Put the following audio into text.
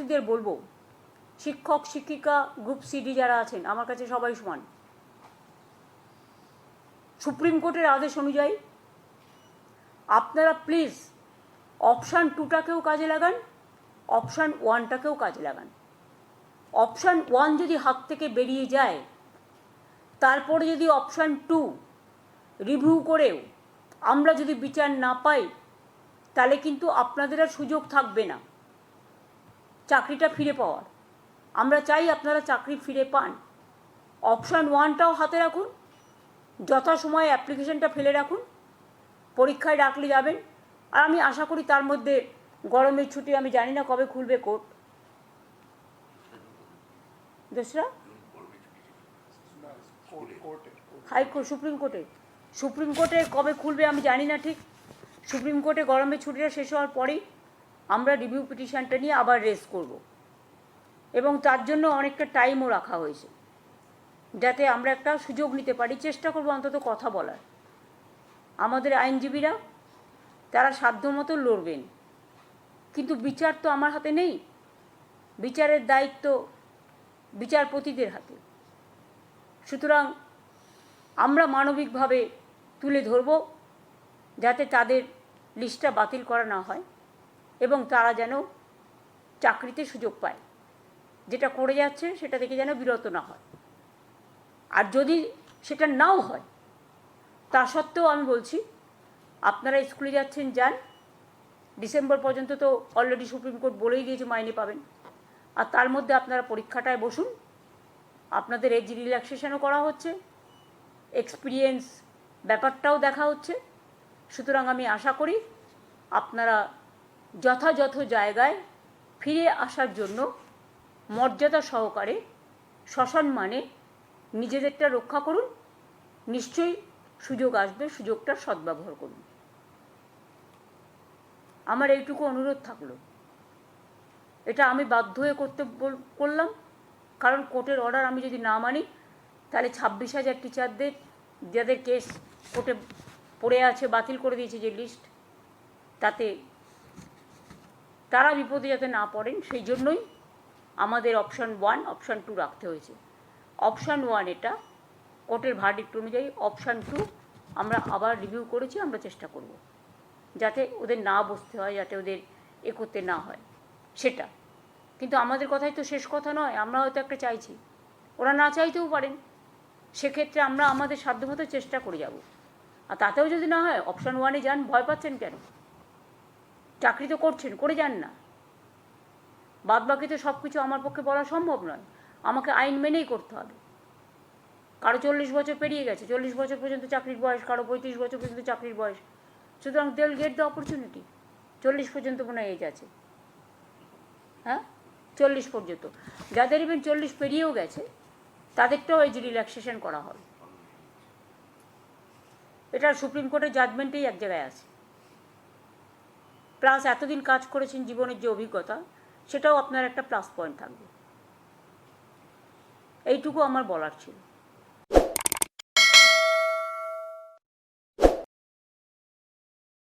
শিক্ষার্থীদের বলব, শিক্ষক, শিক্ষিকা গ্রুপ সিডি যারা আছেন, আমার কাছে সবাই সমান। সুপ্রিম কোর্টের আদেশ অনুযায়ী আপনারা প্লিজ অপশান টুটাকেও কাজে লাগান অপশান ওয়ানটাকেও কাজে লাগান। অপশান ওয়ান যদি হাত থেকে বেরিয়ে যায়, তারপরে যদি অপশান টু রিভিউ করেও আমরা যদি বিচার না পাই, তাহলে কিন্তু আপনাদের আর সুযোগ থাকবে না। চাকরিটা ফিরে পাওয়ার। আমরা চাই আপনারা চাকরি ফিরে পান। অপশান ওয়ানটাও হাতে রাখুন। যথাসময়ে অ্যাপ্লিকেশনটা ফেলে রাখুন। পরীক্ষায় ডাকলে যাবেন। আর আমি আশা করি তার মধ্যে গরমের ছুটি, আমি জানি না কবে খুলবে কোর্ট। দোসরা? হাইকোর্ট সুপ্রিম কোর্টে সুপ্রিম কোর্টে কবে খুলবে আমি জানি না ঠিক। সুপ্রিম কোর্টে গরমের ছুটিটা শেষ হওয়ার পরেই আমরা রিভিউ পিটিশনটা নিয়ে আবার রেস করব। এবং তার জন্য অনেকটা টাইমও রাখা হয়েছে। যাতে আমরা একটা সুযোগ নিতে পারি, চেষ্টা করব অন্তত কথা বলার। আমাদের আইনজীবীরা, তারা সাধ্যমতো লড়বেন। কিন্তু বিচার তো আমার হাতে নেই। বিচারের দায়িত্ব বিচারপতিদের হাতে। সুতরাং আমরা মানবিকভাবে তুলে ধরব, যাতে তাদের লিস্টটা বাতিল করা না হয়। এবং তারা যেন চাকরিতে সুযোগ পায়। যেটা করে যাচ্ছে সেটা থেকে যেন বিরত না হয়। আর যদি সেটা নাও হয়, তা সত্ত্বেও আমি বলছি, আপনারা স্কুলে যাচ্ছেন, যান। ডিসেম্বর পর্যন্ত তো অলরেডি সুপ্রিম কোর্ট বলেই দিয়েছে মাইনে পাবেন। আর তার মধ্যে আপনারা পরীক্ষাটায় বসুন। আপনাদের এজ রিল্যাক্সেশনও করা হচ্ছে এক্সপিরিয়েন্স ব্যাপারটাও দেখা হচ্ছে। সুতরাং আমি আশা করি আপনারা যথাযথ জায়গায় ফিরে আসার জন্য মর্যাদা সহকারে সসম্মানে নিজেদেরটা রক্ষা করুন, নিশ্চয়ই সুযোগ আসবে সুযোগটার সদ্ব্যবহার করুন। আমার এইটুকু অনুরোধ থাকল। এটা আমি বাধ্য হয়ে করতে করলাম, কারণ কোর্টের অর্ডার আমি যদি না মানি, তাহলে ছাব্বিশ হাজার টিচারদের যাদের কেস কোর্টে পড়ে আছে, বাতিল করে দিয়েছে যে লিস্ট তাতে তারা বিপদে যাতে না পড়েন, সেই জন্যই আমাদের অপশান ওয়ান অপশান টু রাখতে হয়েছে। অপশান ওয়ান এটা কোর্টের ভার্ডিক্ট অনুযায়ী অপশান টু আমরা আবার রিভিউ করেছি, আমরা চেষ্টা করব। যাতে ওদের না বসতে হয়, যাতে ওদের এ করতে না হয়, সেটা। কিন্তু আমাদের কথাই তো শেষ কথা নয়, আমরা হয়তো একটা চাইছি। ওরা না চাইতেও পারেন। সেক্ষেত্রে আমরা আমাদের সাধ্যমতো চেষ্টা করে যাব। আর তাতেও যদি না হয় অপশান ওয়ানে যান, ভয় পাচ্ছেন কেন? চাকরি তো করছেন, করে যান না। বাদ বাকি তো সব কিছু আমার পক্ষে বলা সম্ভব নয়। আমাকে আইন মেনেই করতে হবে। কারও চল্লিশ বছর পেরিয়ে গেছে, চল্লিশ বছর পর্যন্ত চাকরির বয়স, কারও পঁয়ত্রিশ বছর পর্যন্ত চাকরির বয়স। সুতরাং দেল গেট দ্য অপরচুনিটি চল্লিশ পর্যন্ত কোনো এজ আছে। হ্যাঁ? চল্লিশ পর্যন্ত। যাদের ইভেন চল্লিশ পেরিয়েও গেছে তাদেরটাও এজ রিল্যাক্সেশন করা হবে। এটা সুপ্রিম কোর্টের জাজমেন্টেই এক জায়গায় আছে। প্লাস এতদিন কাজ করেছেন জীবনের যে অভিজ্ঞতা, সেটাও আপনার একটা প্লাস পয়েন্ট থাকবে। এইটুকু আমার বলার ছিল।